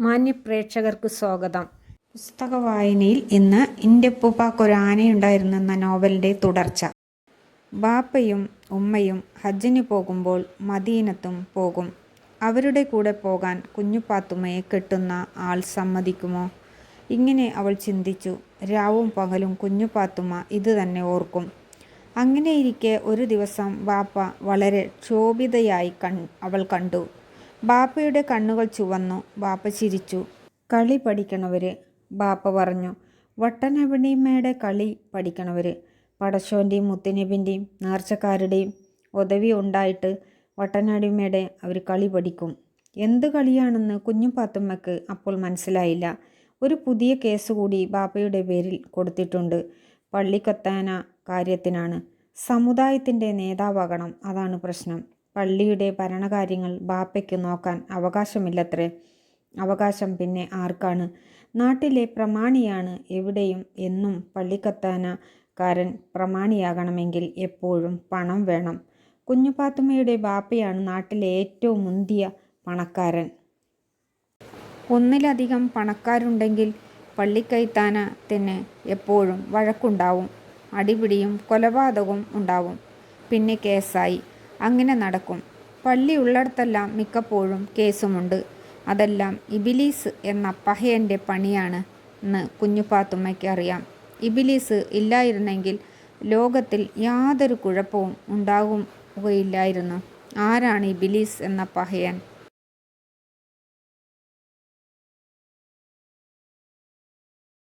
മാന്യ പ്രേക്ഷകർക്ക് സ്വാഗതം. പുസ്തക വായനയിൽ ഇന്ന് ഉപ്പുപ്പാക്കൊരു ആനയുണ്ടായിരുന്നു എന്ന നോവലിന്റെ തുടർച്ച. ബാപ്പയും ഉമ്മയും ഹജ്ജിന് പോകുമ്പോൾ മദീനത്തും പോകും. അവരുടെ കൂടെ പോകാൻ കുഞ്ഞുപാത്തുമ്മയെ കെട്ടുന്ന ആൾ സമ്മതിക്കുമോ? ഇങ്ങനെ അവൾ ചിന്തിച്ചു. രാവും പകലും കുഞ്ഞുപാത്തുമ്മ ഇത് തന്നെ ഓർക്കും. അങ്ങനെയിരിക്കെ ഒരു ദിവസം ബാപ്പ വളരെ ക്ഷോഭിതയായി കൺ അവൾ കണ്ടു. ബാപ്പയുടെ കണ്ണുകൾ ചുവന്നു. ബാപ്പ ചിരിച്ചു. കളി പഠിക്കണവര് ബാപ്പ പറഞ്ഞു. വട്ടനബിണിയമ്മയുടെ കളി പഠിക്കണവര്. പടശോന്റെയും മുത്തനബിന്റെയും നേർച്ചക്കാരുടെയും ഉദവി ഉണ്ടായിട്ട് വട്ടനടിമയുടെ അവർ കളി പഠിക്കും. എന്ത് കളിയാണെന്ന് കുഞ്ഞു പാത്തുമ്മക്ക് അപ്പോൾ മനസ്സിലായില്ല. ഒരു പുതിയ കേസ് കൂടി ബാപ്പയുടെ പേരിൽ കൊടുത്തിട്ടുണ്ട്. പള്ളിക്കത്താന കാര്യത്തിനാണ്. സമുദായത്തിന്റെ നേതാവാകണം. അതാണ് പ്രശ്നം. പള്ളിയുടെ ഭരണകാര്യങ്ങൾ ബാപ്പയ്ക്ക് നോക്കാൻ അവകാശമില്ലത്രേ. അവകാശം പിന്നെ ആർക്കാണ്? നാട്ടിലെ പ്രമാണിയാണ് എവിടെയും എന്നും പള്ളിക്കത്താനക്കാരൻ പ്രമാണിയാകണമെങ്കിൽ എപ്പോഴും പണം വേണം. കുഞ്ഞുപാത്തുമ്മയുടെ ബാപ്പയാണ് നാട്ടിലെ ഏറ്റവും മുന്തിയ പണക്കാരൻ. ഒന്നിലധികം പണക്കാരുണ്ടെങ്കിൽ പള്ളിക്കൈത്താനത്തിന് എപ്പോഴും വഴക്കുണ്ടാവും. അടിപിടിയും കൊലപാതകവും ഉണ്ടാവും. പിന്നെ കേസായി. അങ്ങനെ നടക്കും. പള്ളി ഉള്ളിടത്തെല്ലാം മിക്കപ്പോഴും കേസുമുണ്ട്. അതെല്ലാം ഇബിലീസ് എന്ന പഹയന്റെ പണിയാണ് എന്ന് കുഞ്ഞുപാത്തുമ്മയ്ക്ക് അറിയാം. ഇബിലീസ് ഇല്ലായിരുന്നെങ്കിൽ ലോകത്തിൽ യാതൊരു കുഴപ്പവും ഉണ്ടാകുകയില്ലായിരുന്നു ആരാണ് ഇബിലീസ് എന്ന പഹയൻ?